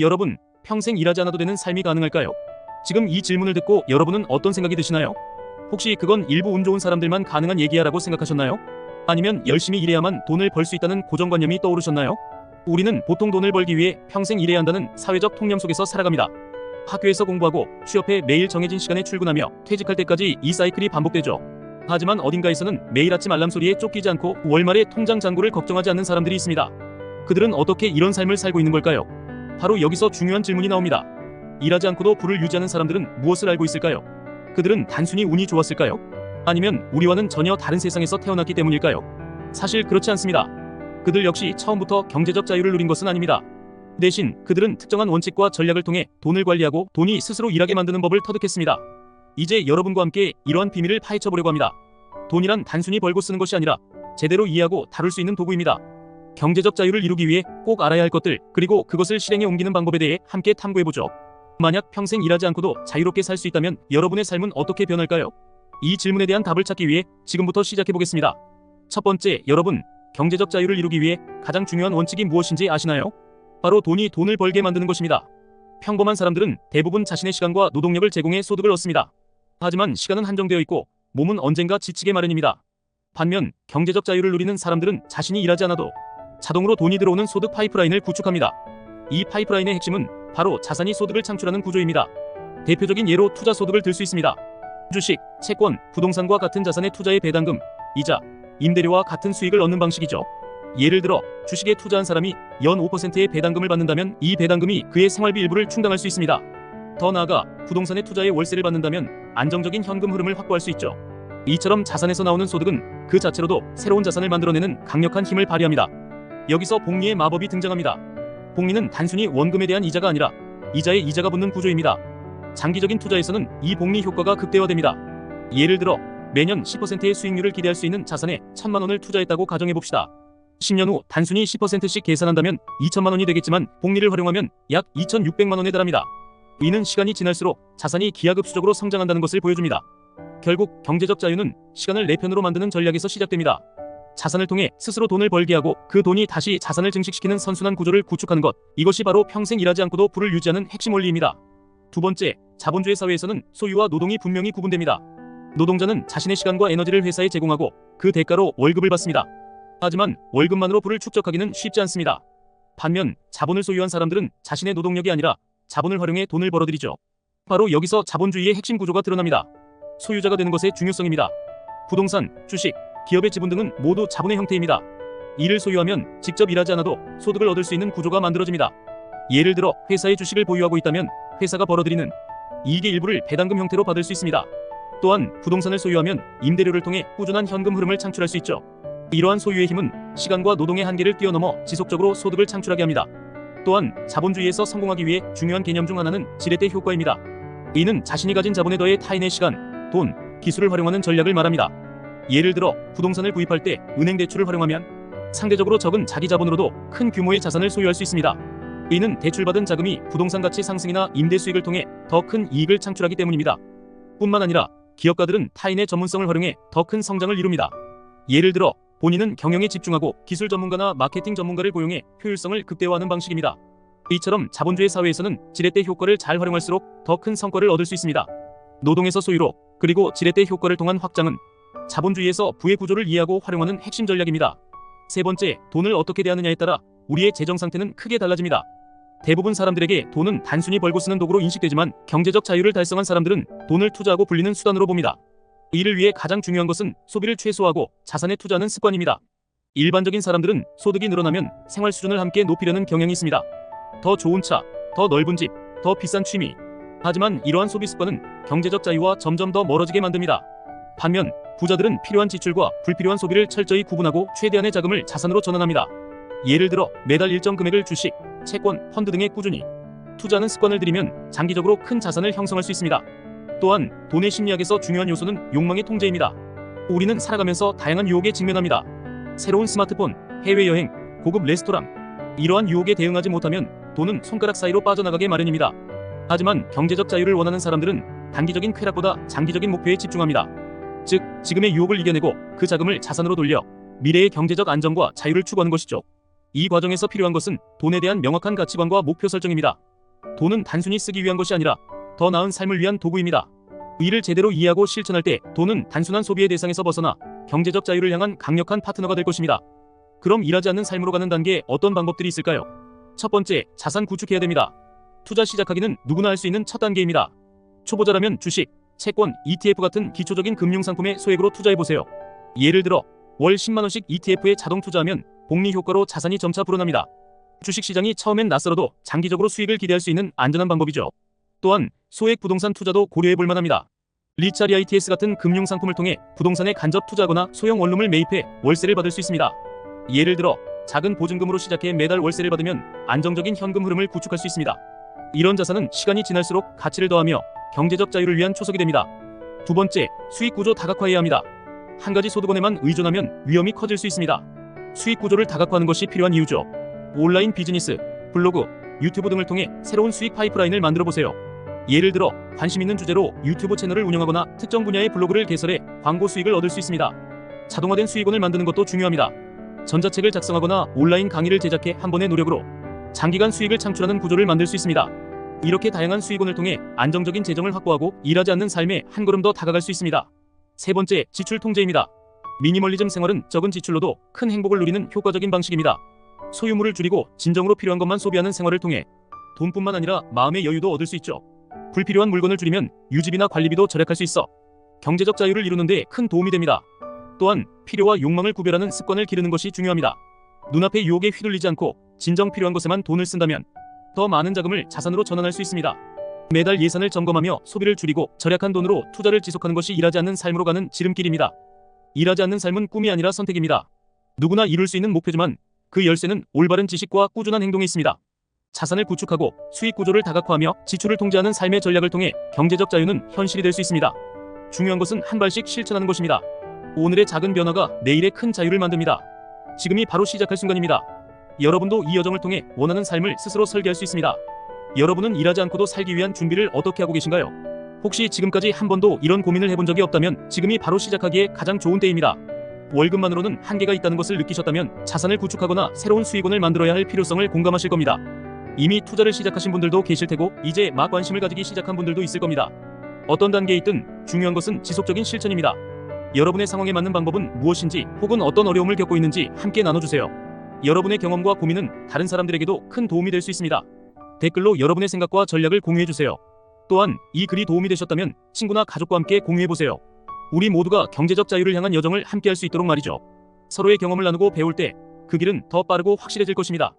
여러분, 평생 일하지 않아도 되는 삶이 가능할까요? 지금 이 질문을 듣고 여러분은 어떤 생각이 드시나요? 혹시 그건 일부 운 좋은 사람들만 가능한 얘기야라고 생각하셨나요? 아니면 열심히 일해야만 돈을 벌 수 있다는 고정관념이 떠오르셨나요? 우리는 보통 돈을 벌기 위해 평생 일해야 한다는 사회적 통념 속에서 살아갑니다. 학교에서 공부하고 취업해 매일 정해진 시간에 출근하며 퇴직할 때까지 이 사이클이 반복되죠. 하지만 어딘가에서는 매일 아침 알람 소리에 쫓기지 않고 월말에 통장 잔고를 걱정하지 않는 사람들이 있습니다. 그들은 어떻게 이런 삶을 살고 있는 걸까요? 바로 여기서 중요한 질문이 나옵니다. 일하지 않고도 부를 유지하는 사람들은 무엇을 알고 있을까요? 그들은 단순히 운이 좋았을까요? 아니면 우리와는 전혀 다른 세상에서 태어났기 때문일까요? 사실 그렇지 않습니다. 그들 역시 처음부터 경제적 자유를 누린 것은 아닙니다. 대신 그들은 특정한 원칙과 전략을 통해 돈을 관리하고 돈이 스스로 일하게 만드는 법을 터득했습니다. 이제 여러분과 함께 이러한 비밀을 파헤쳐 보려고 합니다. 돈이란 단순히 벌고 쓰는 것이 아니라 제대로 이해하고 다룰 수 있는 도구입니다. 경제적 자유를 이루기 위해 꼭 알아야 할 것들, 그리고 그것을 실행에 옮기는 방법에 대해 함께 탐구해보죠. 만약 평생 일하지 않고도 자유롭게 살 수 있다면 여러분의 삶은 어떻게 변할까요? 이 질문에 대한 답을 찾기 위해 지금부터 시작해보겠습니다. 첫 번째, 여러분, 경제적 자유를 이루기 위해 가장 중요한 원칙이 무엇인지 아시나요? 바로 돈이 돈을 벌게 만드는 것입니다. 평범한 사람들은 대부분 자신의 시간과 노동력을 제공해 소득을 얻습니다. 하지만 시간은 한정되어 있고 몸은 언젠가 지치게 마련입니다. 반면 경제적 자유를 누리는 사람들은 자신이 일하지 않아도 자동으로 돈이 들어오는 소득 파이프라인을 구축합니다. 이 파이프라인의 핵심은 바로 자산이 소득을 창출하는 구조입니다. 대표적인 예로 투자 소득을 들 수 있습니다. 주식, 채권, 부동산과 같은 자산의 투자의 배당금, 이자, 임대료와 같은 수익을 얻는 방식이죠. 예를 들어 주식에 투자한 사람이 연 5%의 배당금을 받는다면 이 배당금이 그의 생활비 일부를 충당할 수 있습니다. 더 나아가 부동산에 투자해 월세를 받는다면 안정적인 현금 흐름을 확보할 수 있죠. 이처럼 자산에서 나오는 소득은 그 자체로도 새로운 자산을 만들어내는 강력한 힘을 발휘합니다. 여기서 복리의 마법이 등장합니다. 복리는 단순히 원금에 대한 이자가 아니라 이자에 이자가 붙는 구조입니다. 장기적인 투자에서는 이 복리 효과가 극대화됩니다. 예를 들어 매년 10%의 수익률을 기대할 수 있는 자산에 1천만 원을 투자했다고 가정해 봅시다. 10년 후 단순히 10%씩 계산한다면 2천만 원이 되겠지만 복리를 활용하면 약 2,600만 원에 달합니다. 이는 시간이 지날수록 자산이 기하급수적으로 성장한다는 것을 보여줍니다. 결국 경제적 자유는 시간을 내 편으로 만드는 전략에서 시작됩니다. 자산을 통해 스스로 돈을 벌게 하고 그 돈이 다시 자산을 증식시키는 선순환 구조를 구축하는 것. 이것이 바로 평생 일하지 않고도 부를 유지하는 핵심 원리입니다. 두 번째, 자본주의 사회에서는 소유와 노동이 분명히 구분됩니다. 노동자는 자신의 시간과 에너지를 회사에 제공하고 그 대가로 월급을 받습니다. 하지만 월급만으로 부를 축적하기는 쉽지 않습니다. 반면 자본을 소유한 사람들은 자신의 노동력이 아니라 자본을 활용해 돈을 벌어들이죠. 바로 여기서 자본주의의 핵심 구조가 드러납니다. 소유자가 되는 것의 중요성입니다. 부동산, 주식, 기업의 지분 등은 모두 자본의 형태입니다. 이를 소유하면 직접 일하지 않아도 소득을 얻을 수 있는 구조가 만들어집니다. 예를 들어 회사의 주식을 보유하고 있다면 회사가 벌어들이는 이익의 일부를 배당금 형태로 받을 수 있습니다. 또한 부동산을 소유하면 임대료를 통해 꾸준한 현금 흐름을 창출할 수 있죠. 이러한 소유의 힘은 시간과 노동의 한계를 뛰어넘어 지속적으로 소득을 창출하게 합니다. 또한 자본주의에서 성공하기 위해 중요한 개념 중 하나는 지렛대 효과입니다. 이는 자신이 가진 자본에 더해 타인의 시간, 돈, 기술을 활용하는 전략을 말합니다. 예를 들어 부동산을 구입할 때 은행 대출을 활용하면 상대적으로 적은 자기 자본으로도 큰 규모의 자산을 소유할 수 있습니다. 이는 대출받은 자금이 부동산 가치 상승이나 임대 수익을 통해 더 큰 이익을 창출하기 때문입니다. 뿐만 아니라 기업가들은 타인의 전문성을 활용해 더 큰 성장을 이룹니다. 예를 들어 본인은 경영에 집중하고 기술 전문가나 마케팅 전문가를 고용해 효율성을 극대화하는 방식입니다. 이처럼 자본주의 사회에서는 지렛대 효과를 잘 활용할수록 더 큰 성과를 얻을 수 있습니다. 노동에서 소유로 그리고 지렛대 효과를 통한 확장은 자본주의에서 부의 구조를 이해하고 활용하는 핵심 전략입니다. 세 번째, 돈을 어떻게 대하느냐에 따라 우리의 재정 상태는 크게 달라집니다. 대부분 사람들에게 돈은 단순히 벌고 쓰는 도구로 인식되지만 경제적 자유를 달성한 사람들은 돈을 투자하고 불리는 수단으로 봅니다. 이를 위해 가장 중요한 것은 소비를 최소화하고 자산에 투자하는 습관입니다. 일반적인 사람들은 소득이 늘어나면 생활 수준을 함께 높이려는 경향이 있습니다. 더 좋은 차, 더 넓은 집, 더 비싼 취미. 하지만 이러한 소비 습관은 경제적 자유와 점점 더 멀어지게 만듭니다. 반면 부자들은 필요한 지출과 불필요한 소비를 철저히 구분하고 최대한의 자금을 자산으로 전환합니다. 예를 들어 매달 일정 금액을 주식, 채권, 펀드 등에 꾸준히 투자하는 습관을 들이면 장기적으로 큰 자산을 형성할 수 있습니다. 또한 돈의 심리학에서 중요한 요소는 욕망의 통제입니다. 우리는 살아가면서 다양한 유혹에 직면합니다. 새로운 스마트폰, 해외여행, 고급 레스토랑. 이러한 유혹에 대응하지 못하면 돈은 손가락 사이로 빠져나가게 마련입니다. 하지만 경제적 자유를 원하는 사람들은 단기적인 쾌락보다 장기적인 목표에 집중합니다. 즉, 지금의 유혹을 이겨내고 그 자금을 자산으로 돌려 미래의 경제적 안정과 자유를 추구하는 것이죠. 이 과정에서 필요한 것은 돈에 대한 명확한 가치관과 목표 설정입니다. 돈은 단순히 쓰기 위한 것이 아니라 더 나은 삶을 위한 도구입니다. 이를 제대로 이해하고 실천할 때 돈은 단순한 소비의 대상에서 벗어나 경제적 자유를 향한 강력한 파트너가 될 것입니다. 그럼 일하지 않는 삶으로 가는 단계에 어떤 방법들이 있을까요? 첫 번째, 자산 구축해야 됩니다. 투자 시작하기는 누구나 할 수 있는 첫 단계입니다. 초보자라면 주식, 채권, ETF 같은 기초적인 금융 상품에 소액으로 투자해 보세요. 예를 들어 월 10만 원씩 ETF에 자동 투자하면 복리 효과로 자산이 점차 불어납니다. 주식 시장이 처음엔 낯설어도 장기적으로 수익을 기대할 수 있는 안전한 방법이죠. 또한 소액 부동산 투자도 고려해 볼 만합니다. 리차리 ITS 같은 금융 상품을 통해 부동산에 간접 투자하거나 소형 원룸을 매입해 월세를 받을 수 있습니다. 예를 들어 작은 보증금으로 시작해 매달 월세를 받으면 안정적인 현금 흐름을 구축할 수 있습니다. 이런 자산은 시간이 지날수록 가치를 더하며 경제적 자유를 위한 초석이 됩니다. 두 번째, 수익 구조 다각화해야 합니다. 한 가지 소득원에만 의존하면 위험이 커질 수 있습니다. 수익 구조를 다각화하는 것이 필요한 이유죠. 온라인 비즈니스, 블로그, 유튜브 등을 통해 새로운 수익 파이프라인을 만들어 보세요. 예를 들어 관심 있는 주제로 유튜브 채널을 운영하거나 특정 분야의 블로그를 개설해 광고 수익을 얻을 수 있습니다. 자동화된 수익원을 만드는 것도 중요합니다. 전자책을 작성하거나 온라인 강의를 제작해 한 번의 노력으로 장기간 수익을 창출하는 구조를 만들 수 있습니다. 이렇게 다양한 수익원을 통해 안정적인 재정을 확보하고 일하지 않는 삶에 한 걸음 더 다가갈 수 있습니다. 세 번째, 지출 통제입니다. 미니멀리즘 생활은 적은 지출로도 큰 행복을 누리는 효과적인 방식입니다. 소유물을 줄이고 진정으로 필요한 것만 소비하는 생활을 통해 돈뿐만 아니라 마음의 여유도 얻을 수 있죠. 불필요한 물건을 줄이면 유지비나 관리비도 절약할 수 있어 경제적 자유를 이루는데 큰 도움이 됩니다. 또한 필요와 욕망을 구별하는 습관을 기르는 것이 중요합니다. 눈앞의 유혹에 휘둘리지 않고 진정 필요한 것에만 돈을 쓴다면 더 많은 자금을 자산으로 전환할 수 있습니다. 매달 예산을 점검하며 소비를 줄이고 절약한 돈으로 투자를 지속하는 것이 일하지 않는 삶으로 가는 지름길입니다. 일하지 않는 삶은 꿈이 아니라 선택입니다. 누구나 이룰 수 있는 목표지만 그 열쇠는 올바른 지식과 꾸준한 행동에 있습니다. 자산을 구축하고 수익 구조를 다각화하며 지출을 통제하는 삶의 전략을 통해 경제적 자유는 현실이 될 수 있습니다. 중요한 것은 한 발씩 실천하는 것입니다. 오늘의 작은 변화가 내일의 큰 자유를 만듭니다. 지금이 바로 시작할 순간입니다. 여러분도 이 여정을 통해 원하는 삶을 스스로 설계할 수 있습니다. 여러분은 일하지 않고도 살기 위한 준비를 어떻게 하고 계신가요? 혹시 지금까지 한 번도 이런 고민을 해본 적이 없다면 지금이 바로 시작하기에 가장 좋은 때입니다. 월급만으로는 한계가 있다는 것을 느끼셨다면 자산을 구축하거나 새로운 수익원을 만들어야 할 필요성을 공감하실 겁니다. 이미 투자를 시작하신 분들도 계실 테고 이제 막 관심을 가지기 시작한 분들도 있을 겁니다. 어떤 단계에 있든 중요한 것은 지속적인 실천입니다. 여러분의 상황에 맞는 방법은 무엇인지 혹은 어떤 어려움을 겪고 있는지 함께 나눠주세요. 여러분의 경험과 고민은 다른 사람들에게도 큰 도움이 될 수 있습니다. 댓글로 여러분의 생각과 전략을 공유해주세요. 또한 이 글이 도움이 되셨다면 친구나 가족과 함께 공유해보세요. 우리 모두가 경제적 자유를 향한 여정을 함께 할 수 있도록 말이죠. 서로의 경험을 나누고 배울 때 그 길은 더 빠르고 확실해질 것입니다.